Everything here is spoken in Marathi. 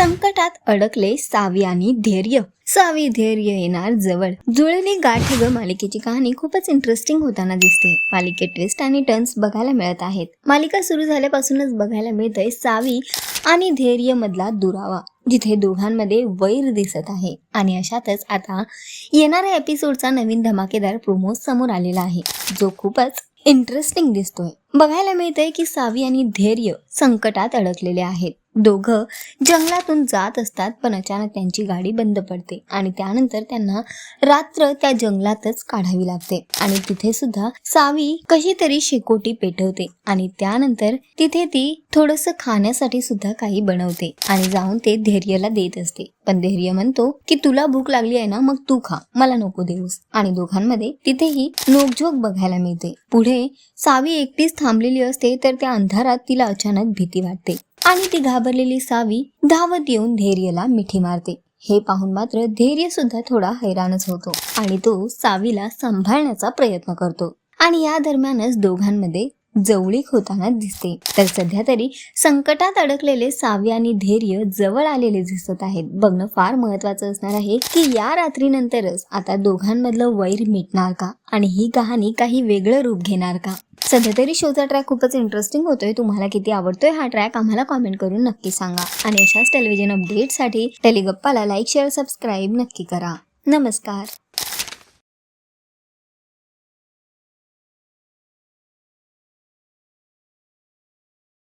संकटात अडकले सावी आणि धैर्य. सावी धैर्य येणार जवळ. जुळणी गाठ ग मालिकेची कहाणी खूपच इंटरेस्टिंग होताना दिसते. मालिकेत ट्विस्ट आणि टर्न्स बघायला मिळत आहेत. मालिका सुरू झाल्यापासूनच बघायला मिळतंय सावी आणि धैर्य मधला दुरावा जिथे दोघांमध्ये वैर दिसत आहे. आणि अशातच आता येणाऱ्या एपिसोडचा नवीन धमाकेदार प्रोमो समोर आलेला आहे जो खूपच इंटरेस्टिंग दिसतोय. बघायला मिळतंय की सावी आणि धैर्य संकटात अडकलेले आहेत. दोघं जंगलातून जात असतात पण अचानक त्यांची गाडी बंद पडते आणि त्यानंतर त्यांना रात्र त्या जंगलातच काढावी लागते. आणि तिथे सुद्धा सावी कशी तरी शेकोटी पेटवते आणि त्यानंतर तिथे ती थोडस खाण्यासाठी सुद्धा काही बनवते आणि जाऊन ते धैर्यला देत असते. पण धैर्य म्हणतो की तुला भूक लागली आहे ना मग तू खा. मला नको देऊस. आणि दोघांमध्ये तिथेही नोकझोक बघायला मिळते. पुढे सावी एकटीच थांबलेली असते तर त्या अंधारात तिला अचानक भीती वाटते. आणि ती घाबरलेली सावी धावत येऊन धैर्यला मिठी मारते. हे पाहून मात्र धैर्य सुद्धा थोडा हैराणच होतो. आणि तो सावीला सांभाळण्याचा प्रयत्न करतो. आणि या दरम्यानच दोघांमध्ये जवळीक होताना दिसते. तर सध्या तरी संकटात अडकलेले सावे आणि धैर्य जवळ आलेले दिसत आहेत. बघणं फार महत्वाचं असणार आहे की या रात्रीनंतरच आता दोघांमधलं वैर मिटणार का? आणि ही कहाणी काही वेगळं रूप घेणार का? सध्या तरी शोचा ट्रॅक खूपच इंटरेस्टिंग होतोय. तुम्हाला किती आवडतोय हा ट्रॅक आम्हाला कॉमेंट करून नक्की सांगा. आणि अशाच टेलिव्हिजन अपडेटसाठी टेलिगप्पाला लाईक शेअर सबस्क्राईब नक्की करा. नमस्कार.